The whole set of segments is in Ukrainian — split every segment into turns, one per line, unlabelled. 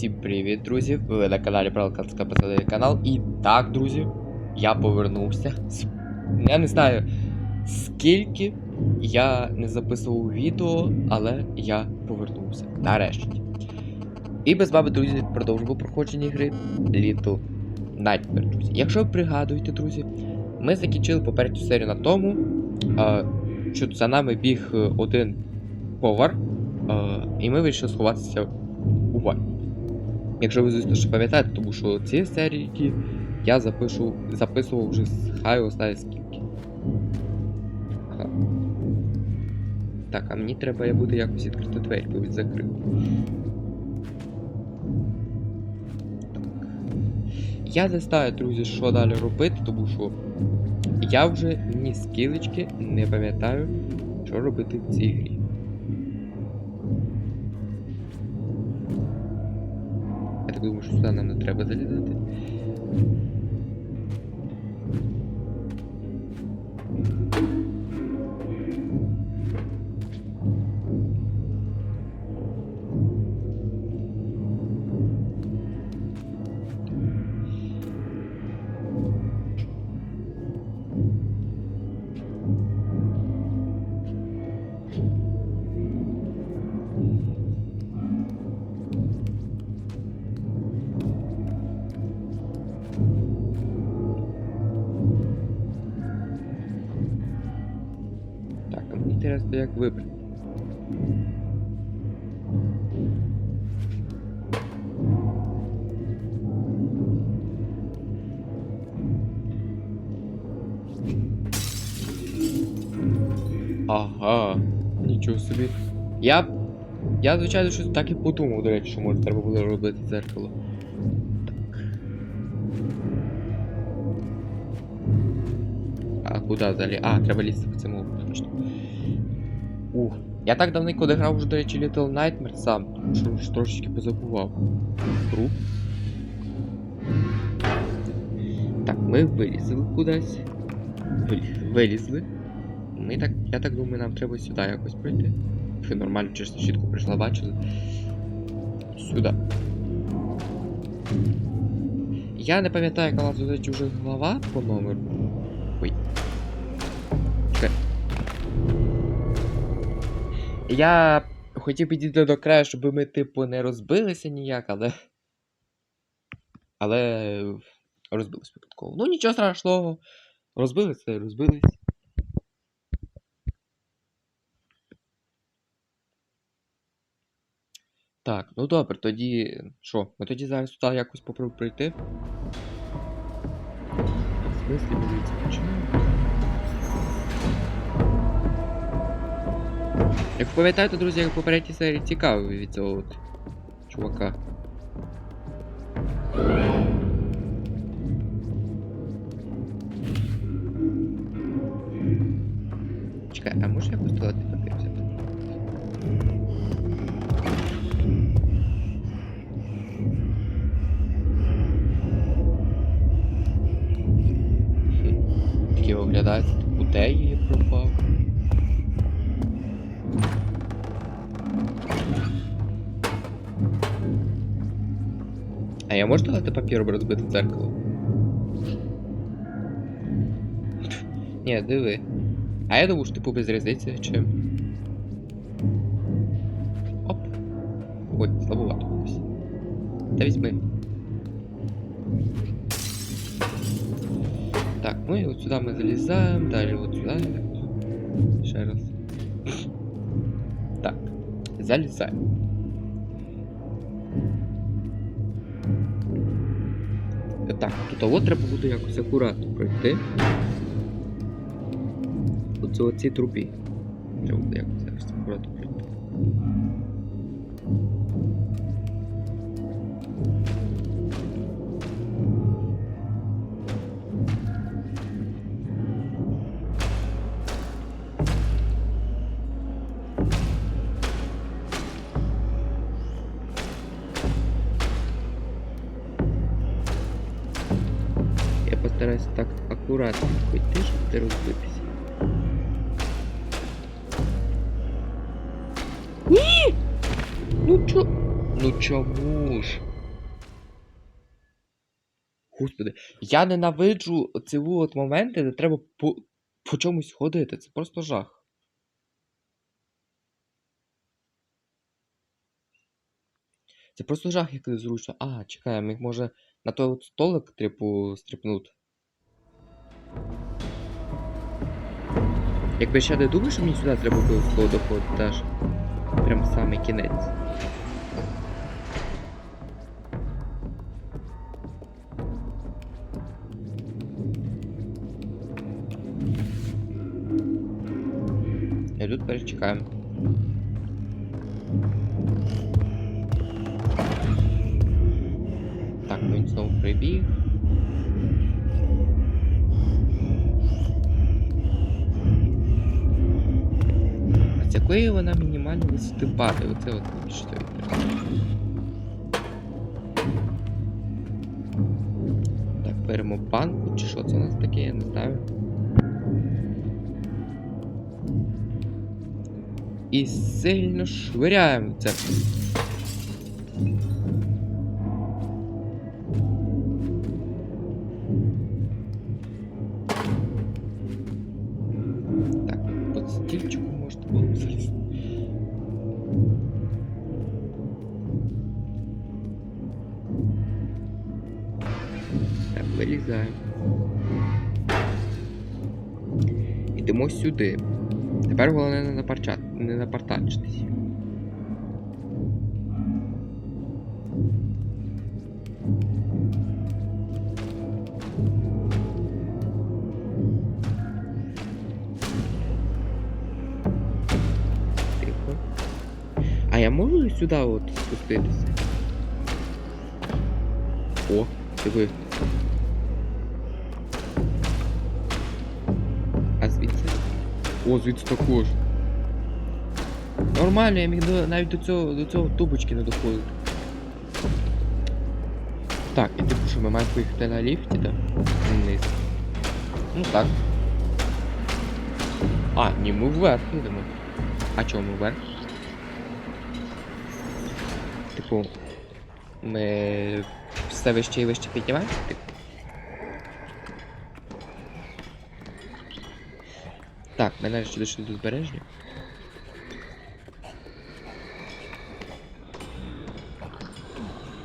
Всім привіт, друзі! Ви на каналі Пралканська Посадовий канал. І так, друзі, я повернувся. Я не знаю, скільки я не записував відео, але я повернувся. Нарешті. І без вами, друзі, продовжимо проходження гри Little Nightmare, друзі. Якщо ви пригадуєте, друзі, ми закінчили попередню серію на тому, що за нами біг е, один повар, і ми вирішили сховатися у ванні. Якщо ви, звісно, ще пам'ятаєте, тому що ці серії я запишу, записував вже з хай знає скільки. Ага. Так, а мені треба буде якось відкрити двері, бо він закрив. Я не знаю, друзі, що далі робити, тому що я вже ні скілечки не пам'ятаю, що робити в цій грі. Думаю, що сюди нам не треба залізати. Інтересно, як вибрати. Ага, нічого собі. Я. Я, звичайно, щось так і подумав, до речі, що може треба було робити дзеркало. Так. А куди далі? А, треба лізти по цьому точно. Ух. Я так давненько не грав вже, до речі, Little Nightmare сам, що трошечки позабував. Труп. Так, ми вилізли кудись. Вилі- Вилізли. Ми так. Я так думаю, нам треба сюди якось пройти. Фи, нормально, чисто щітку прийшла, бачили. Сюди. Я не пам'ятаю, яка у нас до речі, вже глава по номеру. Ой. Я хотів підійти до краю, щоб ми, типу, не розбилися ніяк, але. Але. Розбились випадково. Ну нічого страшного. Розбилися і розбились. Так, ну добре, тоді. Що? Ми тоді зараз туди якось попробуємо прийти. В смислі ми звідси? Як пам'ятаєте, друзі, як в попередній серії цікавий від цього чувака. А я можу дати папіром розбити дзеркало? Ні, диви. А я думаю, що типу без різниці чим. Оп. Ой, слабовато якось. Та візьми. Так, ну і от сюди ми залізаємо, далі от сюди. Ще раз. Так, залізаємо. Так, тут от треба буде якось акуратно пройти. Оце оці трубі. Треба буде якось Я так аккуратно пойти, щоб не розбитися. Ні! Ну чо? Ну чому ж? Господи, я ненавиджу ці от моменти, де треба по, по чомусь ходити. Це просто жах. Це просто жах, як незручно. А, чекай, міг може на той от столик, типу, стрибнути. Якби ще не думав, що мені сюди треба обов'язково доходити аж. Прям самий кінець. Я тут перечекаємо. Якої вона мінімальна висоти падає? Оце от що. Так, беремо банку, чи що це у нас таке, я не знаю. І сильно швиряємо це. Ідемо сюди. Тепер головне не напарча... не напартачитись. Тихо. А я можу сюди от спуститися? О, диви. О, звідси також. Нормально, я міг до, навіть до цього, до цього тубочки не доходити. Так, і типу, що ми маємо поїхати на ліфті, так? Вниз. Ну так. А, ні, ми вверх їдемо. А чому ми вверх? Типу. Ми все вище і вище піднімаємо? Типу. Так, ми нарешті дійшли до збереження.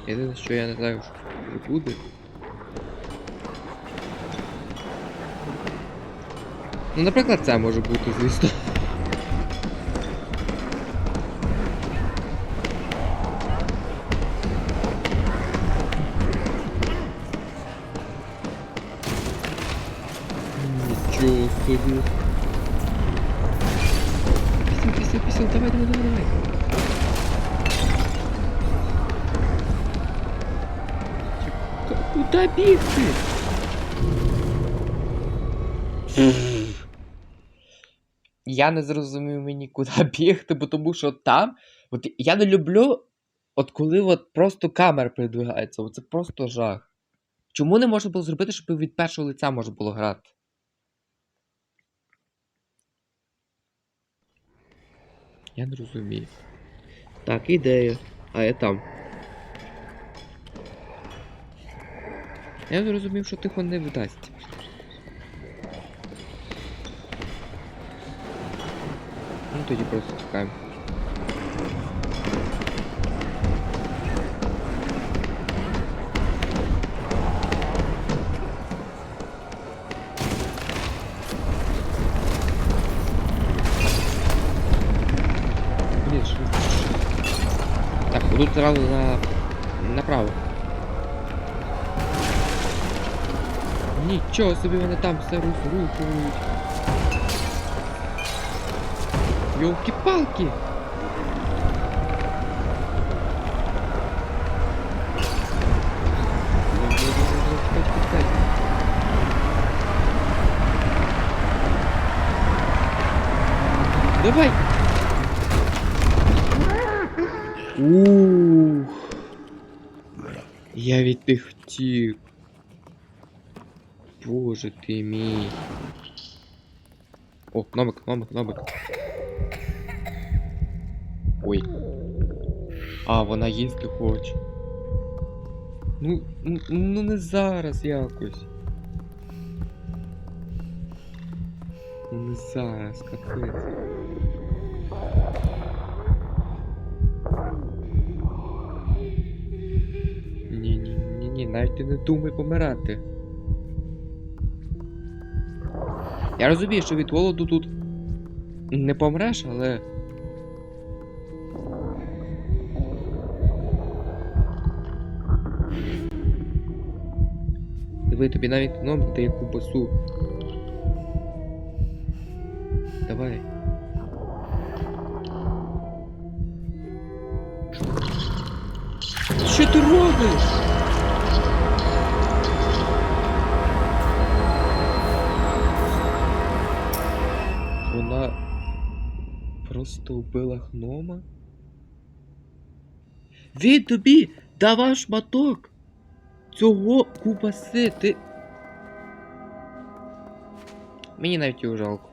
Єдине, що я не знаю, що буде. Ну, наприклад, це може бути, звісно. Нічого собі. К- бігти? Я не зрозумів мені, куди бігти, бо тому що там. От я не люблю, от коли от просто камера передвигається, це просто жах. Чому не можна було зробити, щоб від першого лиця можна було грати? Я не розумію. Так, ідея. А я там. Я зрозумів, що тихо не вдасть. Ну тоді просто чекаємо. Блін, що? Так, тут зразу на... направо. Нічого собі вони там все розрухують. Йолки-палки! Давай! Ух! Я від них втік. Боже ти мій. О, номик, номик, номик. Ой. А, вона їсти хоче. Ну, ну, ну не зараз якось. Ну не зараз, капець. Ні, ні, ні, ні, навіть ти не думай помирати. Я розумію, що від голоду тут не помреш, але. Диви, тобі навіть гном дає кубасу. Давай. Що ти робиш? Вона просто вбила гнома? Він тобі давав шматок цього кубаси, ти. Мені навіть його жалко.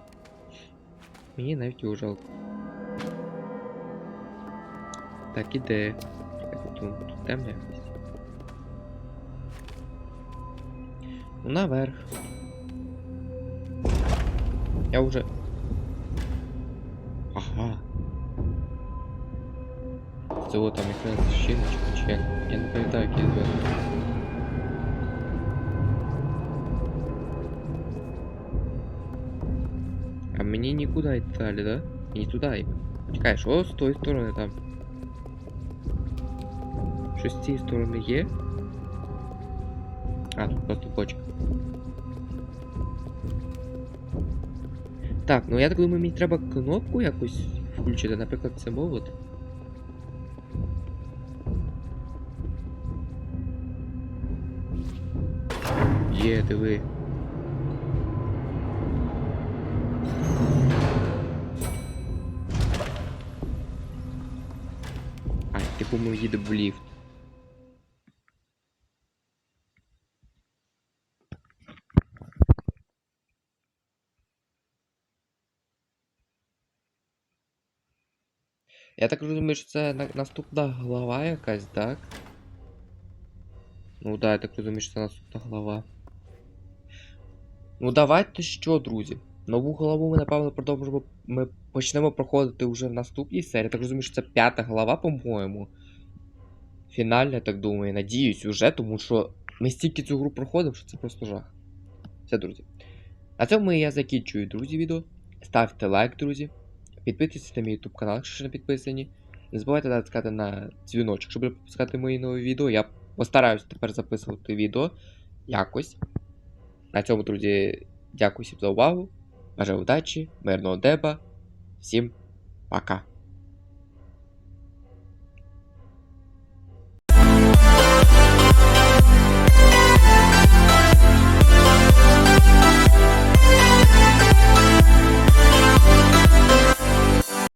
Мені навіть його жалко. Так, іде. Тут темно якось. Ну, наверх. Я вже. Ага. Цього там якраз щіночка чи як. Я не пам'ятаю, як її звати. А мені нікуди йти далі, да? Мені туди йти. Чекай, що з тої сторони там? Щось з цієї сторони є? А, тут просто бочка. Так, ну я так думаю, мені треба кнопку якось включити, наприклад, це молот. Є, диви. А, типу ми їдемо в ліфт. Я так розумію, що це наступна глава якась, так? Ну да, я так розумію, що це наступна глава. Ну давайте що, друзі? Нову главу ми, напевно, продовжимо. Ми почнемо проходити вже в наступній серії. Так розумію, що це п'ята глава, по-моєму. Фінальна, я так думаю, надіюсь, уже, тому що ми стільки цю гру проходимо, що це просто жах. Все, друзі. На цьому я закінчую, друзі, відео. Ставте лайк, друзі. Підписуйтесь на мій YouTube канал, якщо ще не підписані. Не забувайте натискати на дзвіночок, щоб не пропускати мої нові відео. Я постараюся тепер записувати відео якось. На цьому, друзі, дякую всім за увагу. Бажаю удачі, мирного деба. Всім пока.